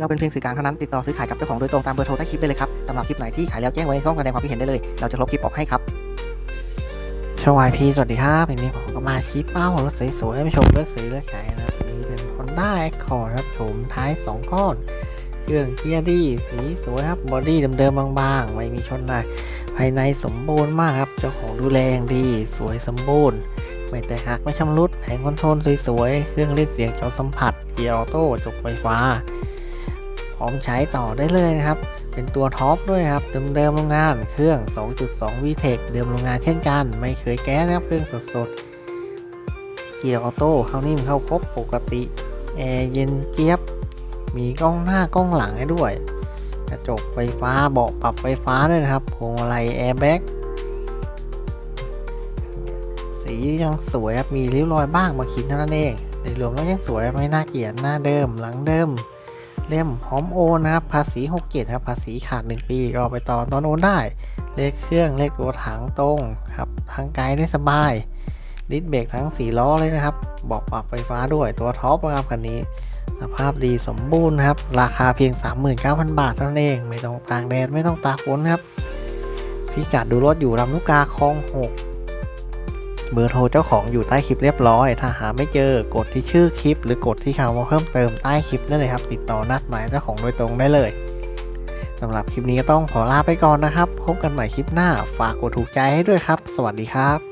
เราเป็นเพียงสื่อกลางเท่านั้นติดต่อซื้อขายกับเจ้าของโดยตรงตามเบอร์โทรใต้คลิปได้เลยครับสำหรับคลิปไหนที่ขายแล้วแจ้งไว้ในช่องแสดงความคิดเห็นได้เลย เราจะลบคลิปออกให้ครับชวายพีสวัสดีครับวันนี้ผมก็มาชี้เป้ารถสวยๆให้ผู้ชมเลือกซื้อเลือกขายนะครับนนี้เป็น Honda Accord ครับโฉมท้าย 2 ก้อน เครื่องเกียร์ดีสีสวยครับบอดี้เดิมๆบางๆ ไม่มีชนหนักภายในสมบูรณ์มากครับ เจ้าของดูแลอย่างดี สวยสมบูรณ์ ไม่แตกหักไม่ชำรุดแผงคอนโทรลสวยๆ เครื่องเล่นเสียงจอสัมผัส เกียร์ออโต้จกไฟฟ้า ร้อมใช้ต่อได้เลยนะครับ เป็นตัวท็อปด้วยครับ เดิมๆโรงงานเครื่อง 2.2 VTEC เดิมโรงงานเช่นกัน ไม่เคยแก้นะครับ เครื่องสดๆ เกียร์ออโต้เข้านิ่มเข้าครบปกติ แอร์เย็นเจี๊ยบ มีกล้องหน้ากล้องหลังให้ด้วย กระจกไฟฟ้าเบาะปรับไฟฟ้าด้วยนะครับพวงมาลัยแอร์แบ็กสียังสวยครับ มีริ้วรอยบ้างบางชิ้นเท่านั้นเองในรวมแล้วยังสวยไม่น่าเกลียดหน้าเดิมหลังเดิม เล่มพร้อมโอนนะครับ ภาษี67ครับ ภาษีขาด 1 ปีก็เอาไปต่อตอนโอนได้ เลขเครื่องเลขตัวถังตรงครับ ทางไกลได้สบาย ดิสเบรกทั้ง 4 ล้อเลยนะครับ บอกปรับไฟฟ้าด้วยตัวท็อปนะครับคันนี้ สภาพดีสมบูรณ์ครับ ราคาเพียง 39,000 บาทเท่านั้นเอง ไม่ต้องตากแดดไม่ต้องตากฝนครับ พิกัดดูรถอยู่ลำลูกกาคลอง 6 เบอร์โทรเจ้าของอยู่ใต้คลิปเรียบร้อย ถ้าหาไม่เจอกดที่ชื่อคลิป หรือกดที่คำว่าเพิ่มเติมใต้คลิปได้เลยครับ ติดต่อนัดหมายเจ้าของโดยตรงได้เลยสำหรับคลิปนี้ก็ต้องขอลาไปก่อนนะครับ พบกันใหม่คลิปหน้า ฝากกดถูกใจให้ด้วยครับ สวัสดีครับ